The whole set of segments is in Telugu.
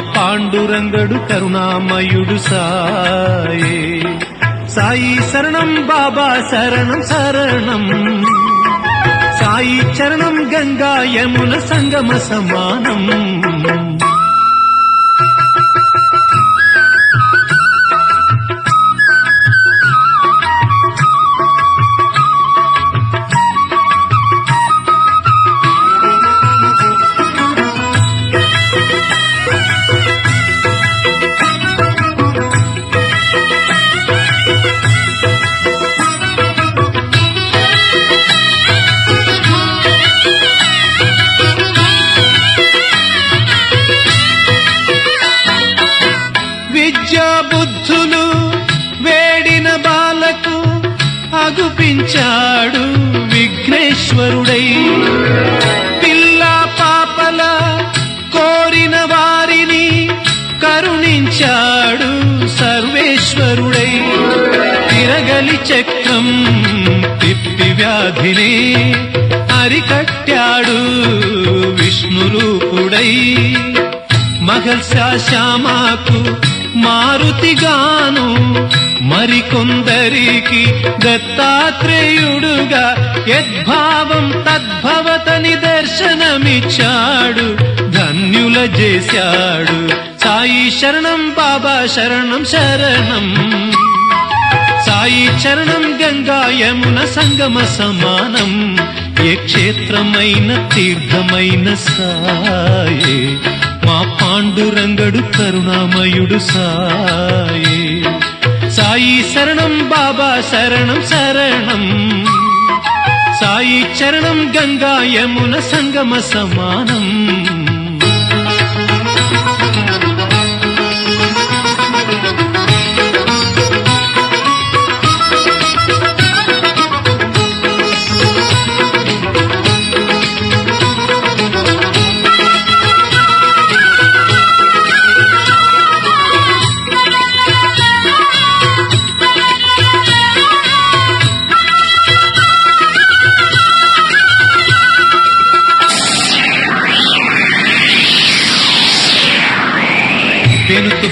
పాండురంగడు కరుణామయుడు సాయే. సాయి శరణం బాబా శరణం శరణం. సాయి చరణం గంగా యమున సంగమ సమానం. పిలిచాడు విఘ్నేశ్వరుడై. పిల్ల పాపల కోరిన వారిని కరుణించాడు సర్వేశ్వరుడై. తిరగలి చక్రం తిప్పి వ్యాధిని అరికట్టాడు విష్ణురూపుడై. మగల్ శ్యామాకు మారుతిగాను మరికొందరికి దత్తాత్రేయుడుగా యద్భావం తద్భవతని దర్శనమిచ్చాడు ధన్యుల చేశాడు సాయి శరణం బాబా శరణం శరణం. సాయి చరణం గంగా యమున సంగమ సమానం. ఏ క్షేత్రమైన తీర్థమైన సాయే మా పాండురంగడు కరుణామయుడు సాయి. సాయి శరణం బాబా శరణం శరణం. సాయి చరణం గంగా యమున సంగమ సమానం.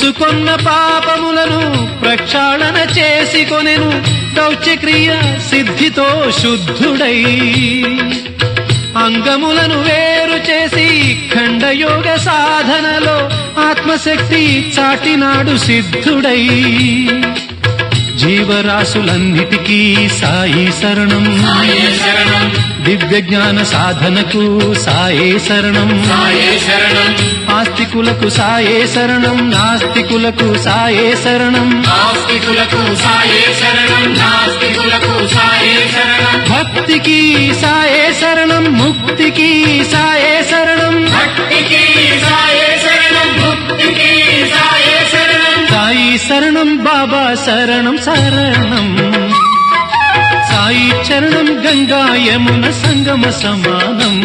పుచ్చుకొన్న పాపములను ప్రక్షాళన చేసి కొనెను దౌత్యక్రియ సిద్ధితో శుద్ధుడై అంగములను వేరు చేసి ఖండయోగ సాధనలో ఆత్మశక్తి చాటినాడు సిద్ధుడై. జీవరాశులన్నిటికీ సాయి శరణం. సాయే శరణం. దివ్య జ్ఞాన సాధనకు సాయే శరణం. ఆస్తికులకు సాయే శరణం నాస్తికులకు సాయే శరణం. ఆస్తికులకు సాయే శరణం నాస్తికులకు సాయే శరణం. భక్తికి సాయే శరణం ముక్తికి సాయే శరణం. భక్తికి సాయే శరణం భక్తికి సాయే శరణం. సాయి శరణం బాబా శరణం శరణం. సాయి చరణం గంగా యమున సంగమ సమానం.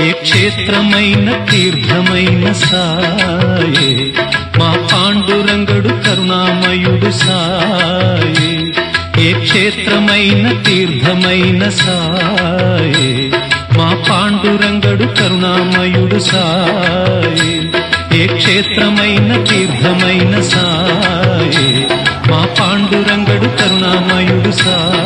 ఏ క్షేత్రమైన తీర్థమైన సాయే. మా పాండురంగడు కరుణామయుడు సాయే. ఏ క్షేత్రమైన తీర్థమైన సాయే. మా పాండురంగడు కరుణామయుడు సాయే. ఏ క్షేత్రమైన తీర్థమైన సాయే. మా పాండురంగడు కరుణామయుడు సాయే.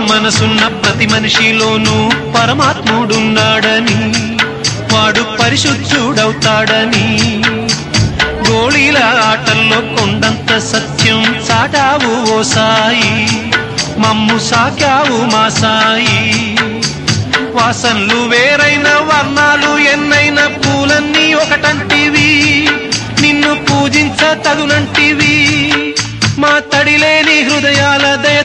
మనసున్న ప్రతి మనిషిలోనూ పరమాత్ముడున్నాడని వాడు పరిశుద్ధుడవుతాడని. గోళీల ఆటల్లో కొండంత సత్యం సాటావు ఓ సాయి మమ్ము సాకావు మా సాయి. వాసనలు వేరైన వర్ణాలు ఎన్నైన పూలన్నీ ఒకటంటివి నిన్ను పూజించ తగునంటివి. మా తడిలేని హృదయాల దయ